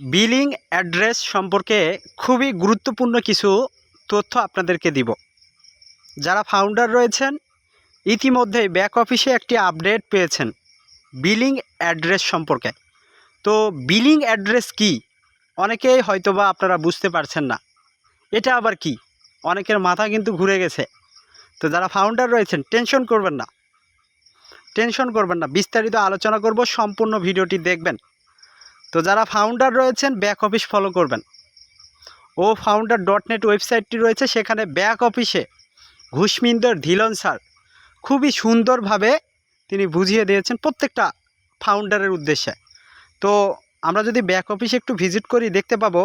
Billing address সম্পর্কে খুবই গুরুত্বপূর্ণ কিছু তথ্য আপনাদেরকে দিব। যারা ফাউন্ডার রয়েছেন, ইতিমধ্যেই ব্যাক অফিসে একটি আপডেট পেয়েছেন বিলিং অ্যাড্রেস সম্পর্কে। তো বিলিং অ্যাড্রেস কি? অনেকেই হয়তোবা আপনারা বুঝতে পারছেন না। এটা আবার কি? অনেকের মাথা কিন্তু ঘুরে গেছে। তো যারা ফাউন্ডার রয়েছেন টেনশন করবেন না। টেনশন করবেন না। বিস্তারিত আলোচনা করব, সম্পূর্ণ ভিডিওটি দেখবেন। তো যারা ফাউন্ডার রয়েছেন ব্যাক অফিস ফলো করবেন। ও ফাউন্ডার ডট নেট ওয়েবসাইটটি রয়েছে, সেখানে ব্যাক অফিসে ঘুষমিন্দর ধীলন স্যার খুবই সুন্দরভাবে তিনি বুঝিয়ে দিয়েছেন প্রত্যেকটা ফাউন্ডারের উদ্দেশ্যে। তো আমরা যদি ব্যাক অফিসে একটু ভিজিট করি, দেখতে পাবো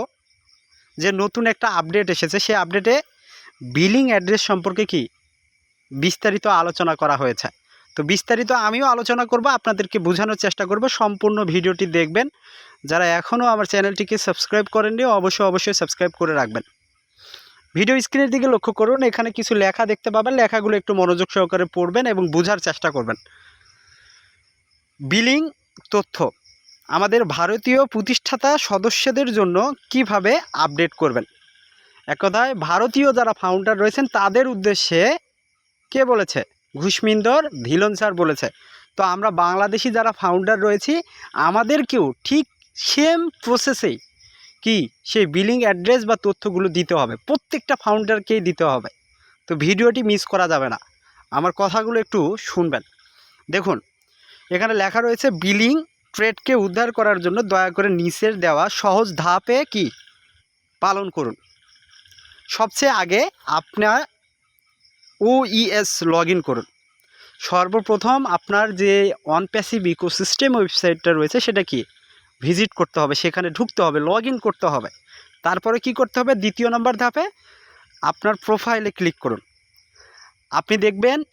যে নতুন একটা আপডেট এসেছে। সেই আপডেটে বিলিং অ্যাড্রেস সম্পর্কে কি বিস্তারিত আলোচনা করা হয়েছে। তো বিস্তারিত আমিও আলোচনা করব, আপনাদেরকে বোঝানোর চেষ্টা করব, সম্পূর্ণ ভিডিওটি দেখবেন। যারা এখনও আমার চ্যানেলটিকে সাবস্ক্রাইব করেননি, অবশ্যই অবশ্যই সাবস্ক্রাইব করে রাখবেন। ভিডিও স্ক্রিনের দিকে লক্ষ্য করুন, এখানে কিছু লেখা দেখতে পাবেন। লেখাগুলো একটু মনোযোগ সহকারে পড়বেন এবং বোঝার চেষ্টা করবেন। বিলিং তথ্য। আমাদের ভারতীয় প্রতিষ্ঠাতা সদস্যদের জন্য কীভাবে আপডেট করবেন? এক কথায় ভারতীয় যারা ফাউন্ডার রয়েছেন, তাদের উদ্দেশ্যে কে বলেছে? ঘুষমিন্দর ধীলন স্যার বলেছে। তো আমরা বাংলাদেশি যারা ফাউন্ডার রয়েছি, আমাদেরকেও ঠিক সেম প্রসেসেই কি সেই বিলিং অ্যাড্রেস বা তথ্যগুলো দিতে হবে। প্রত্যেকটা ফাউন্ডারকেই দিতে হবে। তো ভিডিওটি মিস করা যাবে না। আমার কথাগুলো একটু শুনবেন। দেখুন, এখানে লেখা রয়েছে বিলিং ট্রেডকে উদ্ধার করার জন্য দয়া করে নিচের দেওয়া সহজ ধাপে কি? পালন করুন। সবচেয়ে আগে আপনার ওইএস লগ ইন করুন। সর্বপ্রথম আপনার যে অন প্যাসিভ ইকোসিস্টেম ওয়েবসাইটটা রয়েছে, সেটা কি? ভিজিট করতে হবে, সেখানে ঢুকতে হবে লগ ইন করতে হবে। তারপরে কি করতে হবে? দ্বিতীয় নম্বর ধাপে আপনার প্রোফাইলে ক্লিক করুন। আপনি দেখবেন,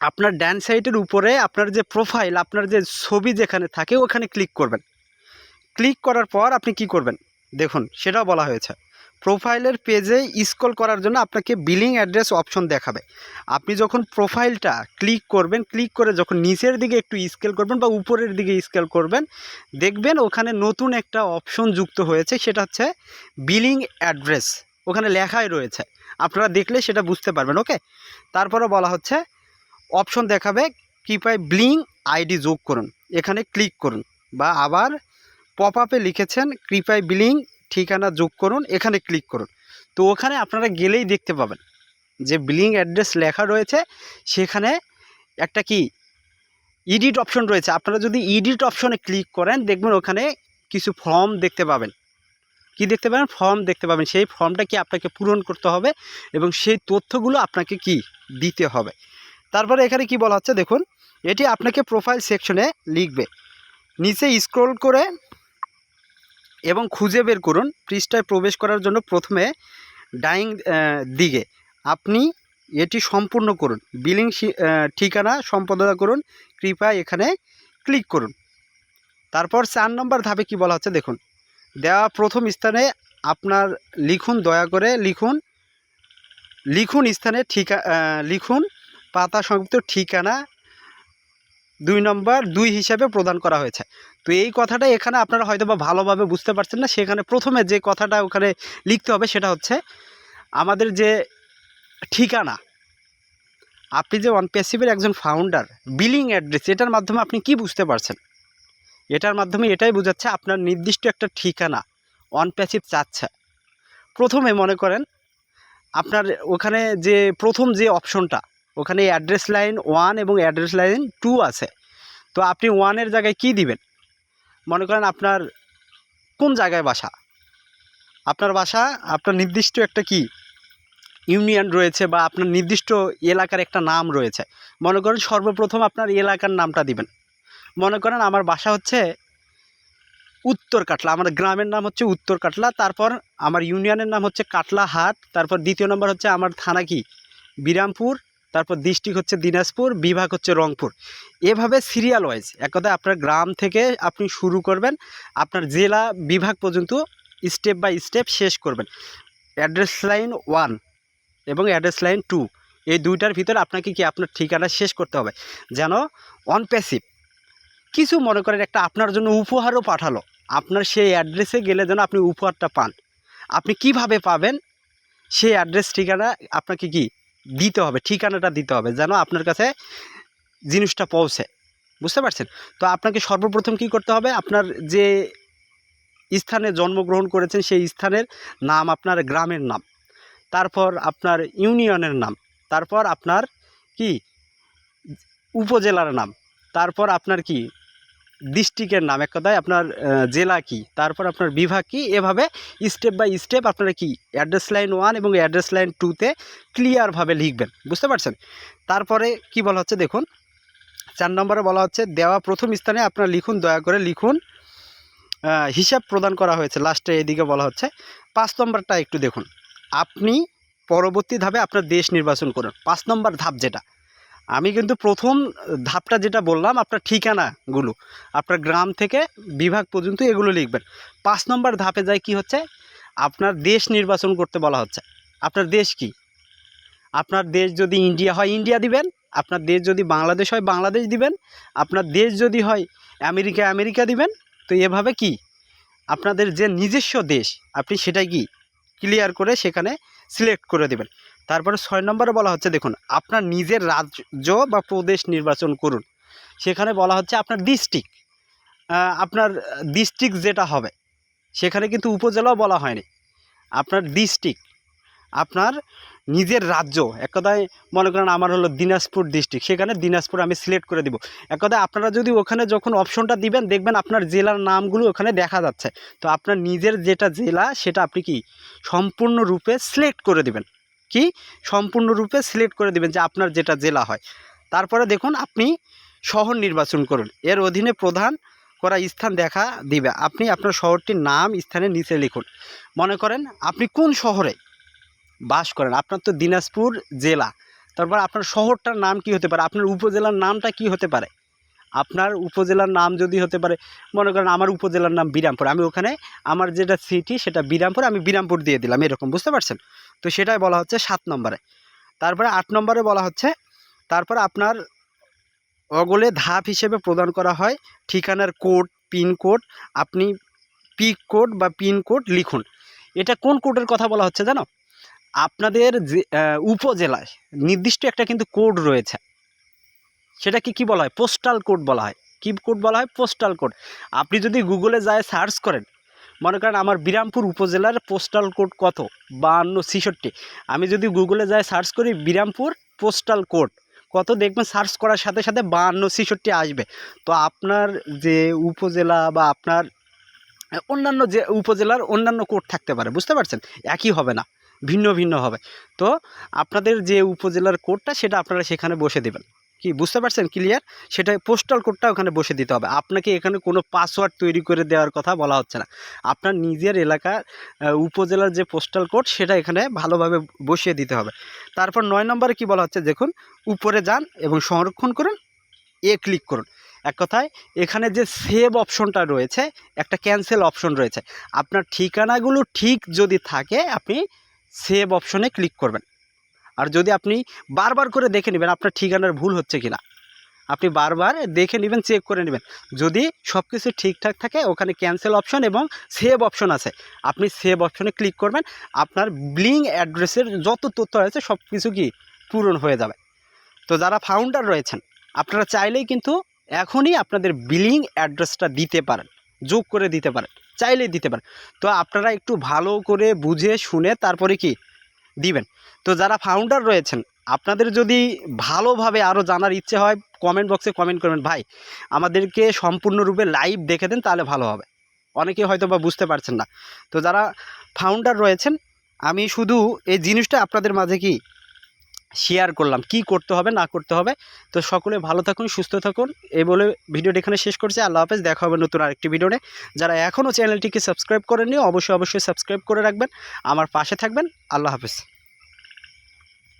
আপনার ড্যান সাইটের উপরে আপনার যে প্রোফাইল আপনার যে ছবি যেখানে থাকে, ওখানে ক্লিক করবেন। ক্লিক করার পর আপনি কি করবেন? দেখুন, সেটাও বলা হয়েছে। প্রোফাইলের পেজে স্ক্রল করার জন্য আপনাকে বিলিং অ্যাড্রেস অপশন দেখাবে। আপনি যখন প্রোফাইলটা ক্লিক করবেন ক্লিক করে যখন নিচের দিকে একটু স্কেল করবেন বা উপরের দিকে স্কেল করবেন, দেখবেন ওখানে নতুন একটা অপশন যুক্ত হয়েছে, সেটা হচ্ছে বিলিং অ্যাড্রেস ওখানে লেখাই রয়েছে। আপনারা দেখলে সেটা বুঝতে পারবেন ওকে তারপরে বলা হচ্ছে অপশন দেখাবে, কৃপায় ব্লিং আইডি যোগ করুন। এখানে ক্লিক করুন বা আবার পপ আপে লিখেছেন, কৃপায় বিলিং ঠিকানা যোগ করুন, এখানে ক্লিক করুন। তো ওখানে আপনারা গেলেই দেখতে পাবেন যে বিলিং অ্যাড্রেস লেখা রয়েছে, সেখানে একটা কি ইডিট অপশন রয়েছে। আপনারা যদি ইডিট অপশনে ক্লিক করেন, দেখবেন ওখানে কিছু ফর্ম দেখতে পাবেন। কি দেখতে পাবেন? ফর্ম দেখতে পাবেন। সেই ফর্মটা কি আপনাকে পূরণ করতে হবে এবং সেই তথ্যগুলো আপনাকে কি দিতে হবে। তারপরে এখানে কি বলা হচ্ছে? দেখুন, এটি আপনাকে প্রোফাইল সেকশনে লিখবে। নিচে স্ক্রল করে এবং খুঁজে বের করুন পৃষ্ঠায় প্রবেশ করার জন্য প্রথমে ডাইং দিকে। আপনি এটি সম্পূর্ণ করুন। বিলিং ঠিকানা সম্পাদনা করুন। কৃপায় এখানে ক্লিক করুন। তারপর চার নম্বর ধাপে কি বলা হচ্ছে দেখুন। দেওয়া প্রথম স্থানে আপনার লিখুন, দয়া করে লিখুন। লিখুন স্থানে ঠিকা লিখুন পাতা সংযুক্ত ঠিকানা দুই নম্বর দুই হিসাবে প্রদান করা হয়েছে। তো এই কথাটা এখানে আপনারা হয়তো বা ভালোভাবে বুঝতে পারছেন না। সেখানে প্রথমে যে কথাটা ওখানে লিখতে হবে সেটা হচ্ছে, আমাদের যে ঠিকানা, আপনি যে ওয়ান প্যাসিভের একজন ফাউন্ডার বিলিং অ্যাড্রেস এটার মাধ্যমে আপনি কি বুঝতে পারছেন? এটার মাধ্যমে এটাই বোঝাচ্ছে আপনার নির্দিষ্ট একটা ঠিকানা অন প্যাসিভ চাচ্ছে। প্রথমে মনে করেন, আপনার ওখানে যে প্রথম যে অপশনটা ওখানে অ্যাড্রেস লাইন ওয়ান এবং অ্যাড্রেস লাইন টু আছে। তো আপনি ওয়ানের জায়গায় কি দিবেন? মনে করেন আপনার কোন জায়গায় বাসা? আপনার বাসা, আপনার নির্দিষ্ট একটা কি? ইউনিয়ন রয়েছে বা আপনার নির্দিষ্ট এলাকার একটা নাম রয়েছে। মনে করেন সর্বপ্রথম আপনার এলাকার নামটা দিবেন। মনে করেন আমার বাসা হচ্ছে উত্তর কাটলা, আমার গ্রামের নাম হচ্ছে উত্তর কাটলা, তারপর আমার ইউনিয়নের নাম হচ্ছে কাটলা হাট তারপর দ্বিতীয় নম্বর হচ্ছে আমার থানা কি? বিরামপুর তারপর ডিস্ট্রিক্ট হচ্ছে দিনাজপুর, বিভাগ হচ্ছে রংপুর। এভাবে সিরিয়াল ওয়াইজ এক কথায় আপনার গ্রাম থেকে আপনি শুরু করবেন, আপনার জেলা বিভাগ পর্যন্ত স্টেপ বাই স্টেপ শেষ করবেন। অ্যাড্রেস লাইন ওয়ান এবং অ্যাড্রেস লাইন টু এই দুইটার ভিতরে আপনাকে কি আপনার ঠিকানা শেষ করতে হবে? যেন অন প্যাসিভ কিছু মনে করেন একটা আপনার জন্য উপহারও পাঠালো। আপনার সেই অ্যাড্রেসে গেলে যেন আপনি উপহারটা পান। আপনি কীভাবে পাবেন? সেই অ্যাড্রেস ঠিকানা আপনাকে কি দিতে হবে, ঠিকানাটা দিতে হবে যেন আপনার কাছে জিনিসটা পৌঁছে। বুঝতে পারছেন? তো আপনাকে সর্বপ্রথম কি করতে হবে? আপনার যে স্থানে জন্মগ্রহণ করেছেন সেই স্থানের নাম, আপনার গ্রামের নাম, তারপর আপনার ইউনিয়নের নাম, তারপর আপনার কি? উপজেলার নাম, তারপর আপনার কি? ডিস্ট্রিক্টের নাম। এক কথায় আপনার জেলা কি? তারপর আপনার বিভাগ কি? এভাবে স্টেপ বাই স্টেপ আপনারা কি অ্যাড্রেস লাইন ওয়ান এবং অ্যাড্রেস লাইন টুতে ক্লিয়ারভাবে লিখবেন। বুঝতে পারছেন? তারপরে কি বলা হচ্ছে দেখুন, চার নম্বরে বলা হচ্ছে দেওয়া প্রথম স্থানে আপনারা লিখুন, দয়া করে লিখুন হিসাব প্রদান করা হয়েছে। লাস্টে এদিকে বলা হচ্ছে। পাঁচ নম্বরটা একটু দেখুন। আপনি পরবর্তী ধাপে আপনার দেশ নির্বাচন করুন। পাঁচ নম্বর ধাপ যেটা আমি কিন্তু প্রথম ধাপটা যেটা বললাম, আপনার ঠিকানাগুলো, আপনার গ্রাম থেকে বিভাগ পর্যন্ত এগুলো লিখবেন। পাঁচ নম্বর ধাপে যায় কি হচ্ছে? আপনার দেশ নির্বাচন করতে বলা হচ্ছে। আপনার দেশ কি? আপনার দেশ যদি ইন্ডিয়া হয়, ইন্ডিয়া দিবেন। আপনার দেশ যদি বাংলাদেশ হয়, বাংলাদেশ দিবেন। আপনার দেশ যদি হয় আমেরিকা আমেরিকা দিবেন। তো এভাবে কি? আপনাদের যে নিজস্ব দেশ, আপনি সেটাই কি? ক্লিয়ার করে সেখানে সিলেক্ট করে দেবেন। তারপরে ছয় নম্বরে বলা হচ্ছে, দেখুন, আপনার নিজের রাজ্য বা প্রদেশ নির্বাচন করুন। সেখানে বলা হচ্ছে আপনার ডিস্ট্রিক্ট আপনার ডিস্ট্রিক্ট যেটা হবে, সেখানে কিন্তু উপজেলাও বলা হয়নি। আপনার ডিস্ট্রিক্ট আপনার নিজের রাজ্য, এক কথায় মনে করেন আমার হলো দিনাজপুর ডিস্ট্রিক্ট সেখানে দিনাজপুর আমি সিলেক্ট করে দিব। এক কথায় আপনারা যদি ওখানে যখন অপশনটা দিবেন, দেখবেন আপনার জেলার নামগুলো ওখানে দেখা যাচ্ছে। তো আপনার নিজের যেটা জেলা, সেটা আপনি কি সম্পূর্ণরূপে সিলেক্ট করে দিবেন। কি সম্পূর্ণরূপে সিলেক্ট করে দিবেন যে আপনার যেটা জেলা হয়। তারপরে দেখুন, আপনি শহর নির্বাচন করুন। এর অধীনে প্রধান করা স্থান দেখা দিবে। আপনি আপনার শহরটির নাম স্থানের নিচে লিখুন। মনে করেন আপনি কোন শহরে বাস করেন? আপনার তো দিনাজপুর জেলা। তারপর আপনার শহরটার নাম কি হতে পারে? আপনার উপজেলার নামটা কি হতে পারে? আপনার উপজেলার নাম যদি হতে পারে, মনে করেন আমার উপজেলার নাম বিরামপুর। আমি ওখানে আমার যেটা সিটি সেটা বিরামপুর, আমি বিরামপুর দিয়ে দিলাম। এরকম, বুঝতে পারছেন? তো সেটাই বলা হচ্ছে সাত নম্বরে। তারপরে আট নম্বরে বলা হচ্ছে, তারপর আপনার অগলে ধাপ হিসেবে প্রদান করা হয়, ঠিকানার কোড, পিন কোড, আপনি পিক কোড বা পিন কোড লিখুন। এটা কোন কোডের কথা বলা হচ্ছে জানো? আপনাদের যে উপজেলায় নির্দিষ্ট একটা কিন্তু কোড রয়েছে। সেটাকে কি বলা হয়? পোস্টাল কোড বলা হয়। কি কোড বলা হয়? Postal code. আপনি যদি গুগলে যায় সার্চ করেন মনে করেন আমার বিরামপুর উপজেলার পোস্টাল কোড কত? বাহান্ন, ছেষট্টি। আমি যদি গুগলে যাই সার্চ করি, বিরামপুর পোস্টাল কোড কত দেখবেন সার্চ করার সাথে সাথে বাহান্ন, ছেষট্টি আসবে। তো আপনার যে উপজেলা বা আপনার অন্যান্য যে উপজেলার অন্যান্য কোড থাকতে পারে, বুঝতে পারছেন? একই হবে না, ভিন্ন ভিন্ন হবে। তো আপনাদের যে উপজেলার কোডটা সেটা আপনারা সেখানে বসে দেবেন। কি বুঝতে পারছেন ক্লিয়ার সেটা পোস্টাল কোডটা ওখানে বসে দিতে হবে। আপনাকে এখানে কোনো পাসওয়ার্ড তৈরি করে দেওয়ার কথা বলা হচ্ছে না। আপনার নিজের এলাকার আহ, উপজেলার যে পোস্টাল কোড সেটা এখানে ভালোভাবে বসিয়ে দিতে হবে। তারপর নয় নম্বরে কি বলা হচ্ছে? দেখুন উপরে যান এবং সংরক্ষণ করুন এ ক্লিক করুন। এক কথায় এখানে যে সেভ অপশনটা রয়েছে একটা ক্যান্সেল অপশন রয়েছে। আপনার ঠিকানাগুলো ঠিক যদি থাকে আপনি সেভ অপশনে ক্লিক করবেন। আর যদি আপনি বারবার করে দেখে নেবেন আপনার ঠিকানার ভুল হচ্ছে কি না আপনি বারবার দেখে নেবেন চেক করে নেবেন। যদি সব কিছু ঠিকঠাক থাকে, ওখানে ক্যান্সেল অপশন এবং সেভ অপশন আছে। আপনি সেভ অপশনে ক্লিক করবেন, আপনার ব্লিং অ্যাড্রেসের যত তথ্য আছে সব কিছু কি পূরণ হয়ে যাবে। তো যারা ফাউন্ডার রয়েছেন, আপনারা চাইলেই কিন্তু এখনই আপনাদের বিলিং অ্যাড্রেসটা দিতে পারেন, যোগ করে দিতে পারেন, চাইলেই দিতে পারেন। তো আপনারা একটু ভালো করে বুঝে শুনে তারপরে কি দিবেন। তো যারা ফাউন্ডার রয়েছেন, আপনাদের যদি ভালোভাবে আরও জানার ইচ্ছে হয় কমেন্ট বক্সে কমেন্ট করবেন, ভাই, আমাদেরকে সম্পূর্ণরূপে লাইভ দেখে দেন, তাহলে ভালো হবে। অনেকে হয়তো বা বুঝতে পারছেন না। তো যারা ফাউন্ডার রয়েছেন, আমি শুধু এই জিনিসটা আপনাদের মাঝে কি শেয়ার করলাম, কি করতে হবে, না করতে হবে। তো সকলে ভালো থাকুন, সুস্থ থাকুন। এই বলে ভিডিওটি এখানে শেষ করছি। আল্লাহ হাফেজ, দেখা হবে নতুন আরেকটি ভিডিওতে। যারা এখনও চ্যানেলটিকে সাবস্ক্রাইব করেননি, অবশ্যই অবশ্যই সাবস্ক্রাইব করে রাখবেন। আমার পাশে থাকবেন। আল্লাহ হাফেজ।